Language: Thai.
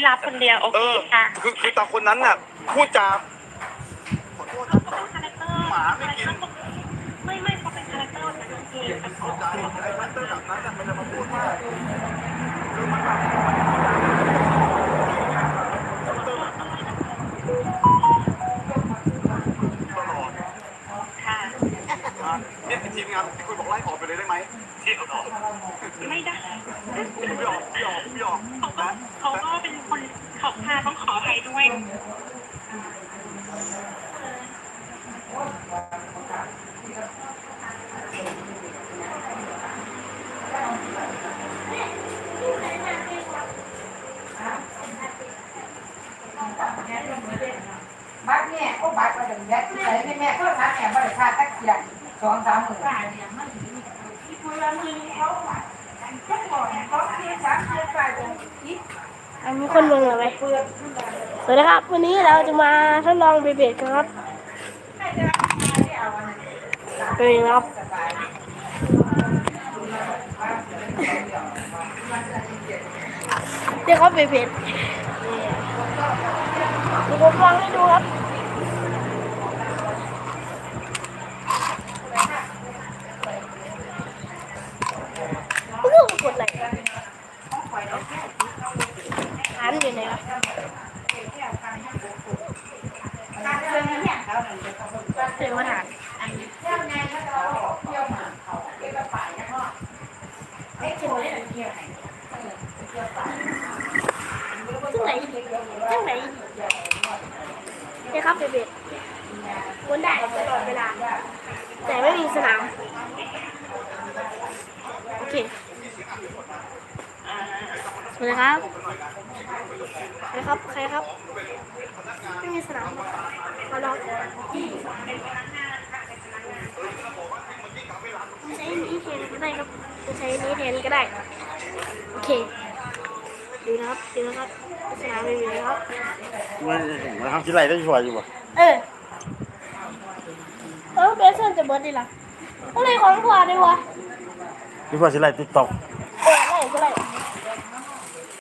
ไม่รับคนเดียว โอเอเคอ ค่ะคือคือตาคนนั้นน่ะพูดจาขอโทษนะคาแรคเตอร์หมาไม่กิน ไม่ไม่เขาเป็นคาแรคเตอร์แบบนั้นจริงๆเข้าใจไอ้พันเตอร์แบบนั้นน่ะมันจะมาพูดว่าคือมันแบบค่ะ เนี่ยทีมงานที่คุณบอกไล่ออกไปเลยได้ไหมที่ออกไม่ได้ไม่ออกไม่ออกไม่ออกเขาก็เขาก็เป็น คนเขาพาต้องขออภัยด้วยบัตรเนี่ยโอ้บัตรมาถึงแม่ที่ไหนในแม่ก็ทักแม่บริษัทตักเกียร์สองสามหมื่นที่คุยกันมืองเขาบัตรก็บอกเขาคือสามเดือนไปจนอีก อันนี้คนเมืองเหรอไหมสวัสดีครับ วันนี้เราจะมาทดลองเบเบดกันครับเป็นไงครับเดี๋ยวเขาเบเบดเดี๋ยวผมลองให้ดูครับเรื่องกดอะไร หันอยู่ไหนวะการเรื่องนี้เนี่ยเขาหนึ่งจะต้องเดี๋ยวมาถามเที่ยวไงเราเที่ยวมาเขาเที่ยวไปนะพ่อเอ็กโชว์เนี่ยเที่ยวไหนเที่ยวไปที่ไหนที่ไหนเนี่ยครับเบเบดวนได้ตลอดเวลา แต่ไม่มีสนาม โอเค สวัสดีครับใครครับ ใครครับ ไม่มีสนามมาลองใช้นี้แทนก็ได้ครับจะใช้นี้แทนก็ได้ โอเค ดูนะครับ ดูนะครับสนามไม่มีนะครับมันมันทำที่ไรได้ชัวร์อยู่ป่ะเออเออเบสเซนจะเบิร์ดดีล่ะอะไรของกว่าดีวะที่ว่าที่ไรติ๊กต็อก